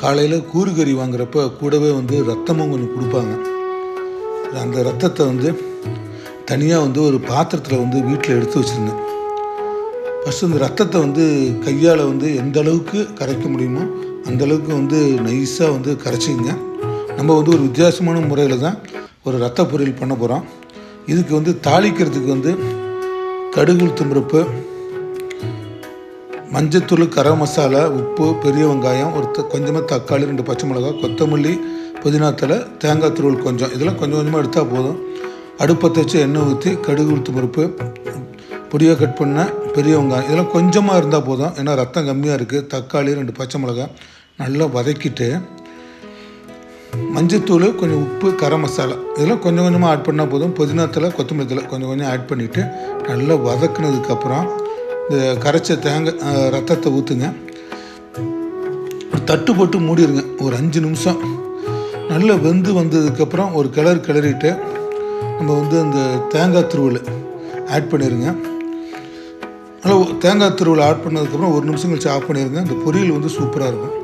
காலையில் கூறுகறி வாங்குறப்ப கூடவே வந்து ரத்தமும் கொஞ்சம் கொடுப்பாங்க. அந்த ரத்தத்தை வந்து தனியாக வந்து ஒரு பாத்திரத்தில் வந்து வீட்டில் எடுத்து வச்சுருந்தேன். ஃபஸ்ட்டு இந்த ரத்தத்தை வந்து கையால் வந்து எந்த அளவுக்கு கரைக்க முடியுமோ அந்த அளவுக்கு வந்து நைஸாக வந்து கரைச்சிங்க. நம்ம வந்து ஒரு வித்தியாசமான முறையில் தான் ஒரு ரத்த பொரியல் பண்ண போகிறோம் இதுக்கு வந்து தாளிக்கிறதுக்கு வந்து கடுகு தும்பருப்பு மஞ்சத்தூள் கரம் மசாலா உப்பு பெரிய வெங்காயம் ஒரு கொஞ்சமாக தக்காளி ரெண்டு பச்சை மிளகாய் கொத்தமல்லி புதினா தேங்காய் துருவல் கொஞ்சம். இதெல்லாம் கொஞ்சம் கொஞ்சமாக எடுத்தால் போதும். அடுப்பத்தை வச்சு எண்ணெய் ஊற்றி கடுகு உளுத்து பருப்பு பொடியாக கட் பண்ண பெரிய வெங்காயம். இதெல்லாம் கொஞ்சமாக இருந்தால் போதும். ஏன்னா ரத்தம் கம்மியாக இருக்குது தக்காளி ரெண்டு பச்சை மிளகாய் நல்லா வதக்கிட்டு மஞ்சத்தூள் கொஞ்சம் உப்பு கரம் மசாலா. இதெல்லாம் கொஞ்சம் கொஞ்சமாக ஆட் பண்ணால் போதும். புதினாத்தில் கொத்தமல்லி தழை கொஞ்சம் கொஞ்சம் ஆட் பண்ணிவிட்டு நல்லா வதக்குனதுக்கப்புறம் இந்த கரைச்ச தேங்காய் ரத்தத்தை ஊற்றுங்க தட்டு போட்டு மூடிடுங்க ஒரு அஞ்சு நிமிஷம். நல்லா வெந்து வந்ததுக்கப்புறம் ஒரு கிளறு கிளறிட்டு நம்ம வந்து அந்த தேங்காய் துருவல் ஆட் பண்ணிடுங்க நல்லா தேங்காய் துருவல் ஆட் பண்ணதுக்கப்புறம் ஒரு நிமிஷம் கழிச்சு ஆஃப் பண்ணிடுங்க அந்த பொரியல் வந்து சூப்பராக இருக்கும்.